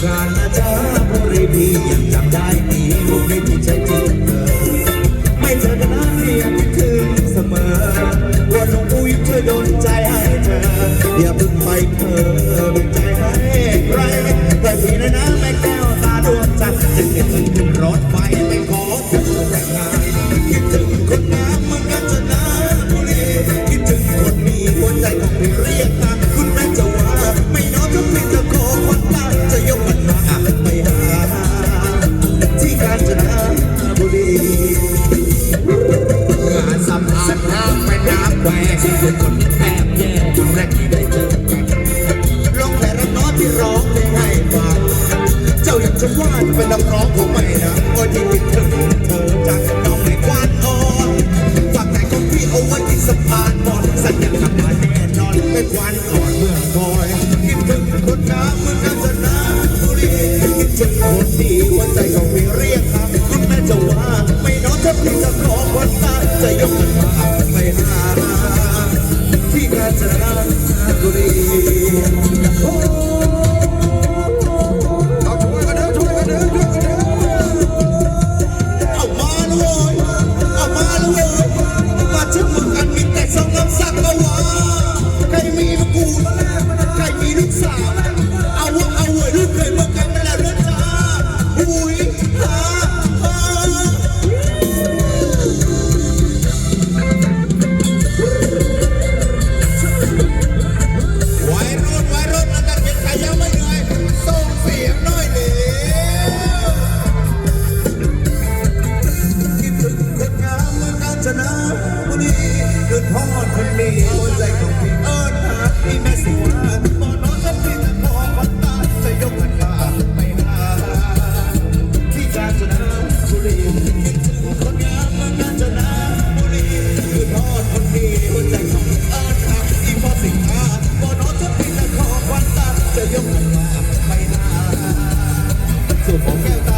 ครานะจ๊ะผู้รีบียังจำได้ดีลูกไม่มีใจจริงเธอไม่เจอกันนะเรียกถึงเสมอวันของอุ้ยเธอโดนใจให้เธออย่าเพิ่งไปเพ้อเป็นใจให้ใคร แควที่ทุกคนแทบแย่ครั้งแรกที่ได้เจอกันลงแต่รักน้อยที่ร้องเพลงให้ฟังเจ้าอยากจะว่าเป็นนักร้องผมไม่นะก็ที่คิดถึงเธอจากน้องในควันอ่อนฝากแต่ของพี่เอาไว้ที่สะพานบอนสัญญาทำมาแน่นอนเป็นควันอ่อนเมื่อคอยคิดถึงคนน้ำเมืองกาญจนบุรีคิดถึงคนดีหัวใจของพี่เรียกครับคุณแม่จะว่าไม่น้อยถ้าพี่จะขอคนตาจะยกมันมา นบุรีเกิดพ่อคนดีหัวใจของพี่เอิญหาพี่แม่สิวาบอนนอนกับพี่แต่พอวันตาจะยกกันมาไปหาที่กาญจนบุรีคิดถึงคนงามเมืองกาญจนบุรีเกิดพ่อคนดีหัวใจของพี่เอิญหาพี่พอสิงหาบอนนอนกับพี่แต่พอวันตาจะยกกันมาไปหาสู่ของแก้วตา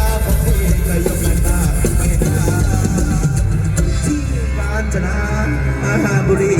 จนบุรี